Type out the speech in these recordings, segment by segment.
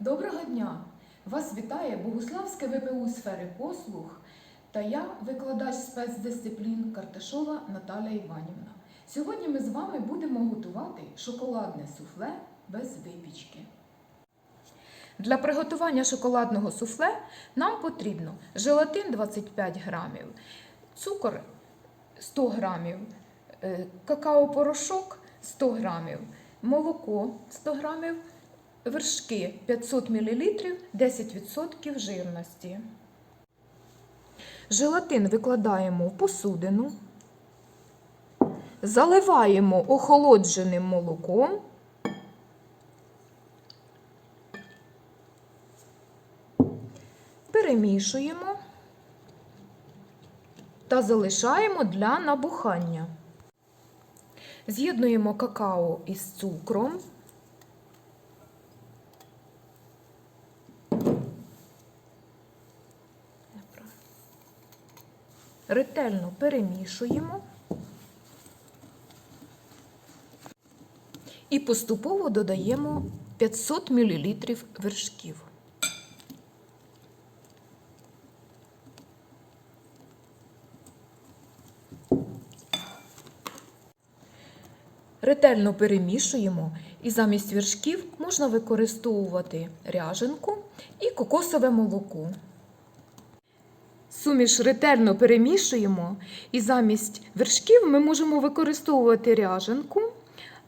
Доброго дня! Вас вітає Богуславське ВПУ сфери послуг та я, викладач спецдисциплін Карташова Наталя Іванівна. Сьогодні ми з вами будемо готувати шоколадне суфле без випічки. Для приготування шоколадного суфле нам потрібно желатин 25 грамів, цукор 100 грамів, е, какао-порошок 100 грамів, молоко 100 грамів, вершки 500 мл 10% жирності. Желатин викладаємо в посудину, заливаємо охолодженим молоком. Перемішуємо та залишаємо для набухання. З'єднуємо какао із цукром. Ретельно перемішуємо і поступово додаємо 500 мл вершків. Ретельно перемішуємо і замість вершків можна використовувати ряженку і кокосове молоко. Суміш ретельно перемішуємо і замість вершків ми можемо використовувати ряженку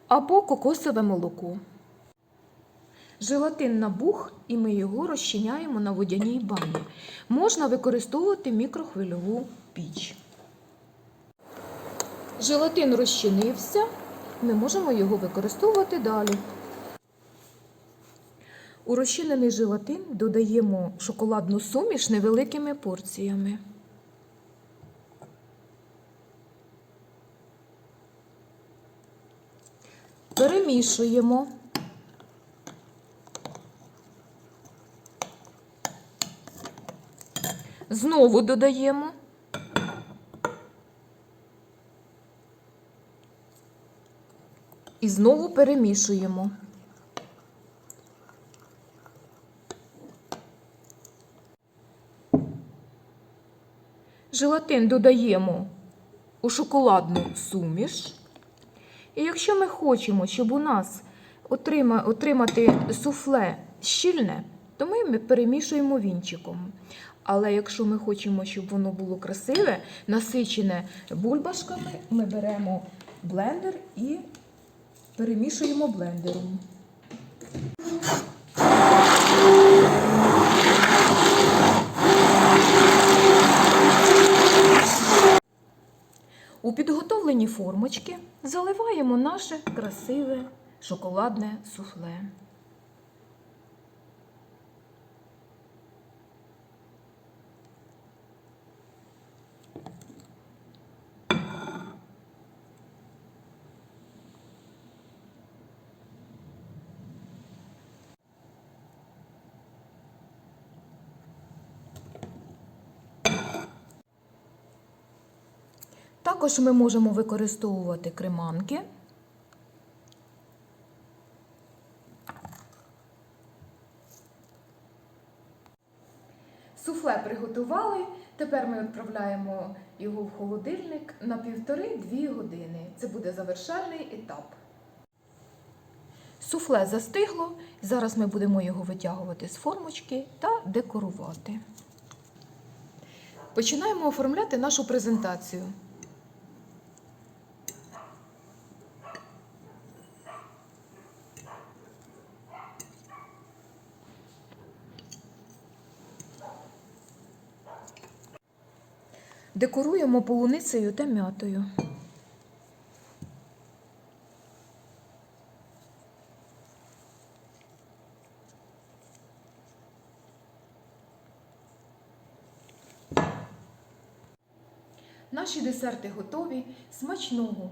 або кокосове молоко. Желатин набух і ми його розчиняємо на водяній бані. Можна використовувати мікрохвильову піч. Желатин розчинився, ми можемо його використовувати далі. У розчинений желатин додаємо шоколадну суміш невеликими порціями. Перемішуємо. Знову додаємо. І знову перемішуємо. Желатин додаємо у шоколадну суміш. І якщо ми хочемо, щоб у нас отримати суфле щільне, то ми перемішуємо вінчиком. Але якщо ми хочемо, щоб воно було красиве, насичене бульбашками, ми беремо блендер і перемішуємо блендером. У підготовлені формочки заливаємо наше красиве шоколадне суфле. Також ми можемо використовувати креманки. Суфле приготували. Тепер ми відправляємо його в холодильник на півтори-дві години. Це буде завершальний етап. Суфле застигло. Зараз ми будемо його витягувати з формочки та декорувати. Починаємо оформляти нашу презентацію. Декоруємо полуницею та м'ятою. Наші десерти готові. Смачного!